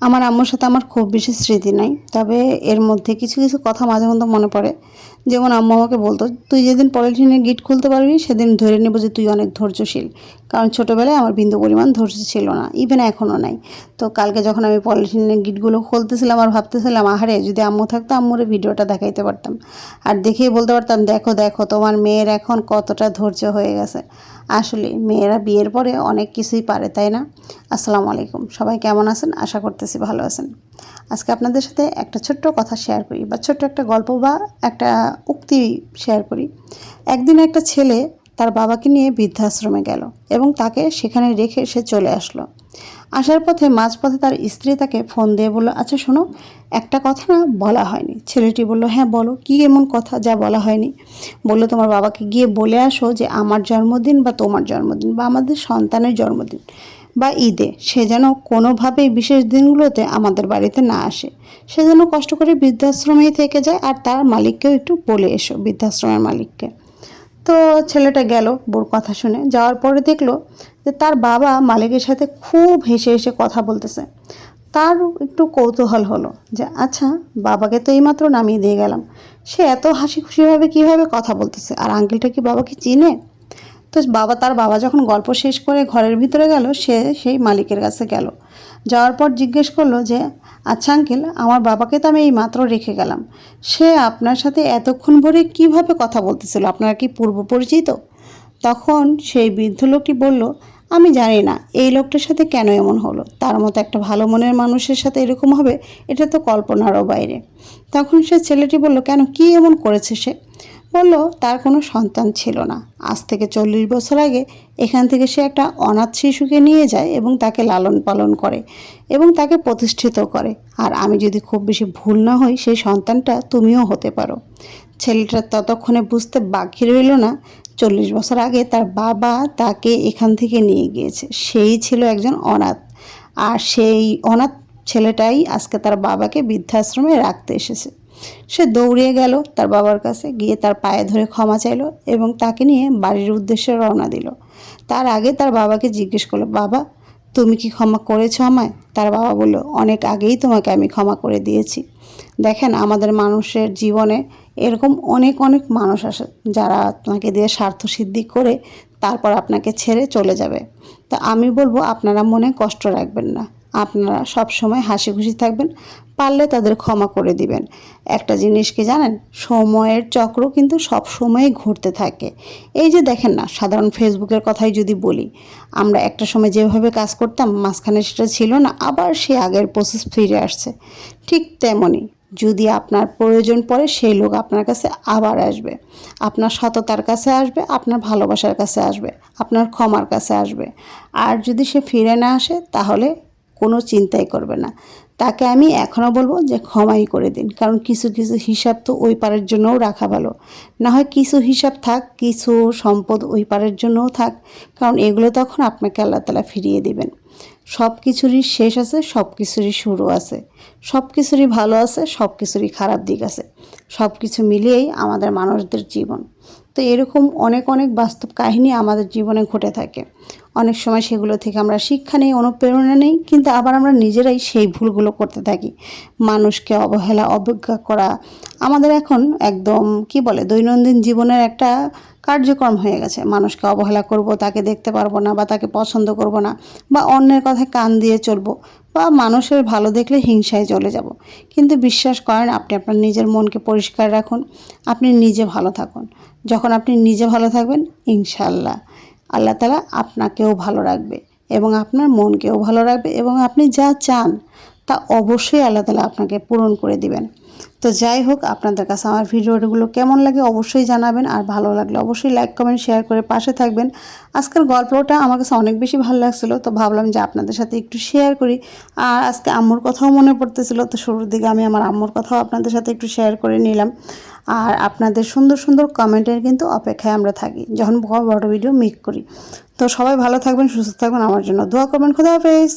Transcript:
আমার আম্মুর সাথে আমার খুব বেশি স্মৃতি নাই। তবে এর মধ্যে কিছু কিছু কথা মাঝে মধ্যে মনে পড়ে। যেমন আম্মু আমাকে বলতো, তুই যেদিন পলিথিনের গিট খুলতে পারবি, সেদিন ধরে নেব যে তুই অনেক ধৈর্যশীল। কারণ ছোটোবেলায় আমার বিন্দু পরিমাণ ধৈর্য ছিল না ইভেন এখনও নাই। তো কালকে যখন আমি পলিথিনের গিটগুলো খুলতেছিলাম আর ভাবতেছিলাম, আহারে, যদি আম্মু থাকতো, আম্মুর ভিডিওটা দেখাইতে পারতাম। আর দেখেই বলতে পারতাম, দেখো দেখো, তোমার মেয়ের এখন কতটা ধৈর্য হয়ে গেছে। আসলে মেয়েরা বিয়ের পরে অনেক কিছুই পারে, তাই না? আসসালামু আলাইকুম। সবাই কেমন আছেন? আশা করতেছি ভালো আছেন। আজকে আপনাদের সাথে একটা ছোট্ট কথা শেয়ার করি বা ছোট্ট একটা গল্প বা একটা উক্তি শেয়ার করি। একদিন একটা ছেলে তার বাবাকে নিয়ে বৃদ্ধাশ্রমে গেল এবং তাকে সেখানে রেখে সে চলে আসলো। আসার পথে মাঝপথে তার স্ত্রী তাকে ফোন দিয়ে বলল আচ্ছা শোনো, একটা কথা না বলা হয়নি। ছেলেটি বলল হ্যাঁ বলো, কি এমন কথা যা বলা হয়নি? বলল, তোমার বাবাকে গিয়ে বলে আসো যে আমার জন্মদিন বা তোমার জন্মদিন বা আমাদের সন্তানের জন্মদিন বা ঈদে। সে যেন কোনোভাবেই বিশেষ দিনগুলোতে আমাদের বাড়িতে না আসে। সে যেন কষ্ট করে বৃদ্ধাশ্রমেই থেকে যায়। আর তার মালিককেও একটু বলে এসো, বৃদ্ধাশ্রমের মালিককে। তো ছেলেটা গেল বোর কথা শুনে। যাওয়ার পরে দেখল যে তার বাবা মালিকের সাথে খুব হেসে হেসে কথা বলতেছে। তার একটু কৌতূহল হলো যে আচ্ছা বাবাকে তো এইমাত্র নামিয়ে দিয়ে গেলাম। সে এত হাসি খুশিভাবে কীভাবে কথা বলতেছে? আর আঙ্কেলটা কি বাবাকে চিনে? তো বাবা, তার বাবা যখন গল্প শেষ করে ঘরের ভিতরে গেল, সে সেই মালিকের কাছে গেল। যাওয়ার পর জিজ্ঞেস করল যে আচ্ছা আঙ্কেল, আমার বাবাকে তো আমি এই মাত্র রেখে গেলাম। সে আপনার সাথে এতক্ষণ ভরে কীভাবে কথা বলতেছিল? আপনারা কি পূর্ব পরিচিত? তখন সেই বৃদ্ধ লোকটি বলল, আমি জানি না, এই লোকটার সাথে কেন এমন হলো? তার মতো একটা ভালো মনের মানুষের সাথে এরকম হবে, এটা তো কল্পনারও বাইরে। তখন সে ছেলেটি বলল, কেন, কি এমন করেছে সে? বলল, তার কোনো সন্তান ছিল না। আজ থেকে চল্লিশ বছর আগে এখান থেকে সে একটা অনাথ শিশুকে নিয়ে যায় এবং তাকে লালন পালন করে এবং তাকে প্রতিষ্ঠিত করে। আর আমি যদি খুব বেশি ভুল না হই, সেই সন্তানটা তুমিও হতে পারো ছেলেটা ততক্ষণে বুঝতে বাকি রইল না। চল্লিশ বছর আগে তার বাবা তাকে এখান থেকে নিয়ে গিয়েছে। সেই ছিল একজন অনাথ। আর সেই অনাথ ছেলেটাই আজকে তার বাবাকে বৃদ্ধাশ্রমে রাখতে এসেছে। সে দৌড়িয়ে গেল তার বাবার কাছে, গিয়ে তার পায়ে ধরে ক্ষমা চাইলো এবং তাকে নিয়ে বাড়ির উদ্দেশ্যে রওনা দিল। তার আগে তার বাবাকে জিজ্ঞেস করল, বাবা, তুমি কি ক্ষমা করেছ আমায়? তার বাবা বলল, অনেক আগেই তোমাকে আমি ক্ষমা করে দিয়েছি। দেখেন, আমাদের মানুষের জীবনে এরকম অনেক অনেক মানুষ আসে যারা আপনাকে দিয়ে স্বার্থ সিদ্ধি করে তারপর আপনাকে ছেড়ে চলে যাবে। তা আমি বলব, আপনারা মনে কষ্ট রাখবেন না। আপনারা সব সময় হাসি খুশি থাকবেন, পারলে তাদের ক্ষমা করে দিবেন। একটা জিনিস কি জানেন? সময়ের চক্র কিন্তু সব সময়ই ঘুরতে থাকে। এই যে দেখেন না, সাধারণ ফেসবুকের কথাই যদি বলি, আমরা একটা সময় যেভাবে কাজ করতাম, মাঝখানে সেটা ছিল না, আবার সে আগের প্রসেস ফিরে আসছে। ঠিক তেমনই, যদি আপনার প্রয়োজন পড়ে, সেই লোক আপনার কাছে আবার আসবে। আপনার সততার কাছে আসবে, আপনার ভালোবাসার কাছে আসবে, আপনার ক্ষমার কাছে আসবে। আর যদি সে ফিরে না আসে, তাহলে কোনো চিন্তাই করবে না। তাকে আমি এখনও বলব যে ক্ষমাই করে দিন। কারণ কিছু কিছু হিসাব তো ওই পারের জন্যও রাখা ভালো। না হয় কিছু হিসাব থাক, কিছু সম্পদ ওই পারের জন্যও থাক, কারণ এগুলো তখন আপনাকে আল্লাহ তালা ফিরিয়ে দিবেন। সব কিছুরই শেষ আছে, সব কিছুরই শুরু আছে। সব কিছুরই ভালো আছে, সব কিছুরই খারাপ দিক আছে। সব কিছু মিলিয়েই আমাদের মানুষদের জীবন। তো এরকম অনেক অনেক বাস্তব কাহিনী আমাদের জীবনে ঘটে থাকে। অনেক সময় সেগুলো থেকে আমরা শিক্ষা নেই, অনুপ্রেরণা নেই, কিন্তু আবার আমরা নিজেরাই সেই ভুলগুলো করতে থাকি। মানুষকে অবহেলা, অবজ্ঞা করা আমাদের এখন একদম, কি বলে, দৈনন্দিন জীবনের একটা কার্যক্রম হয়ে গেছে। মানুষকে অবহেলা করব, তাকে দেখতে পারব না বা তাকে পছন্দ করব না বা অন্যের কথায় কান দিয়ে চলবো বা মানুষের ভালো দেখলে হিংসায় চলে যাব। কিন্তু বিশ্বাস করেন, আপনি আপনার নিজের মনকে পরিষ্কার রাখুন, আপনি নিজে ভালো থাকুন। যখন আপনি নিজে ভালো থাকবেন ইনশাল্লাহ আল্লাহ তালা আপনাকেও ভালো রাখবে এবং আপনার মনকেও ভালো রাখবে এবং আপনি যা চান তা অবশ্যই আল্লাহ তালা আপনাকে পূরণ করে দিবেন। তো যাই হোক, আপনাদের কাছে আমার ভিডিওগুলো কেমন লাগে অবশ্যই জানাবেন আর ভালো লাগলে অবশ্যই লাইক, কমেন্ট, শেয়ার করে পাশে থাকবেন। আজকের গল্পটা আমার কাছে অনেক বেশি ভালো লাগছিল, তো ভাবলাম যে আপনাদের সাথে একটু শেয়ার করি। আর আজকে আম্মুর কথাও মনে পড়তেছিল, তো শুরুর দিকে আমি আমার আম্মুর কথাও আপনাদের সাথে একটু শেয়ার করে নিলাম। আর আপনাদের সুন্দর সুন্দর কমেন্টের কিন্তু অপেক্ষায় আমরা থাকি, যখন বড় ভিডিও মেক করি। তো সবাই ভালো থাকবেন, সুস্থ থাকবেন, আমার জন্য দোয়া করবেন। খুদা হাফেজ!